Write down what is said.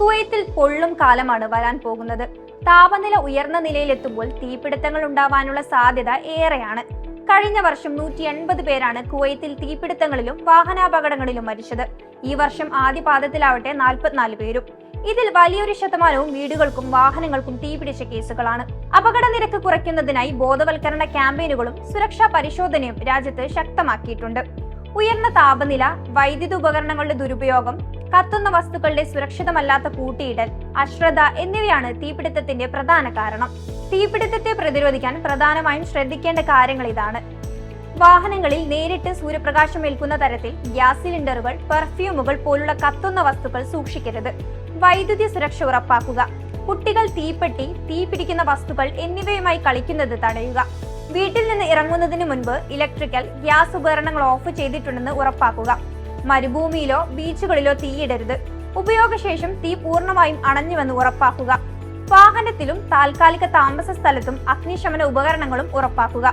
കുവൈത്തിൽ പൊള്ളും കാലമാണ് വരാൻ പോകുന്നത്. താപനില ഉയർന്ന നിലയിലെത്തുമ്പോൾ തീപിടുത്തങ്ങൾ ഉണ്ടാവാനുള്ള സാധ്യത ഏറെയാണ്. കഴിഞ്ഞ വർഷം നൂറ്റി എൺപത് പേരാണ് കുവൈത്തിൽ തീപിടുത്തങ്ങളിലും വാഹനാപകടങ്ങളിലും മരിച്ചത്. ഈ വർഷം ആദ്യ പാദത്തിലാവട്ടെ നാൽപ്പത്തിനാല് പേരും. ഇതിൽ വലിയൊരു ശതമാനവും വീടുകൾക്കും വാഹനങ്ങൾക്കും തീപിടിച്ച കേസുകളാണ്. അപകട നിരക്ക് കുറയ്ക്കുന്നതിനായി ബോധവൽക്കരണ ക്യാമ്പയിനുകളും സുരക്ഷാ പരിശോധനയും രാജ്യത്ത് ശക്തമാക്കിയിട്ടുണ്ട്. ഉയർന്ന താപനില വൈദ്യുത ഉപകരണങ്ങളുടെ ദുരുപയോഗം കത്തുന്ന വസ്തുക്കളുടെ സുരക്ഷിതമല്ലാത്ത കൂട്ടിയിടൽ അശ്രദ്ധ എന്നിവയാണ് തീപിടുത്തത്തിന്റെ പ്രധാന കാരണം. തീപിടുത്തത്തെ പ്രതിരോധിക്കാൻ പ്രധാനമായും ശ്രദ്ധിക്കേണ്ട കാര്യങ്ങൾ ഇതാണ്. വാഹനങ്ങളിൽ നേരിട്ട് സൂര്യപ്രകാശം ഏൽക്കുന്ന തരത്തിൽ ഗ്യാസ് സിലിണ്ടറുകൾ പെർഫ്യൂമുകൾ പോലുള്ള കത്തുന്ന വസ്തുക്കൾ സൂക്ഷിക്കരുത്. വൈദ്യുതി സുരക്ഷ ഉറപ്പാക്കുക. കുട്ടികൾ തീപ്പെട്ടി തീ പിടിക്കുന്ന വസ്തുക്കൾ എന്നിവയുമായി കളിക്കുന്നത് തടയുക. വീട്ടിൽ നിന്ന് ഇറങ്ങുന്നതിന് മുൻപ് ഇലക്ട്രിക്കൽ ഗ്യാസ് ഉപകരണങ്ങൾ ഓഫ് ചെയ്തിട്ടുണ്ടെന്ന് ഉറപ്പാക്കുക. മരുഭൂമിയിലോ ബീച്ചുകളിലോ തീയിടരുത്. ഉപയോഗശേഷം തീ പൂർണമായും അണഞ്ഞുവെന്ന് ഉറപ്പാക്കുക. വാഹനത്തിലും താൽക്കാലിക താമസ സ്ഥലത്തും അഗ്നിശമന ഉപകരണങ്ങളും ഉറപ്പാക്കുക.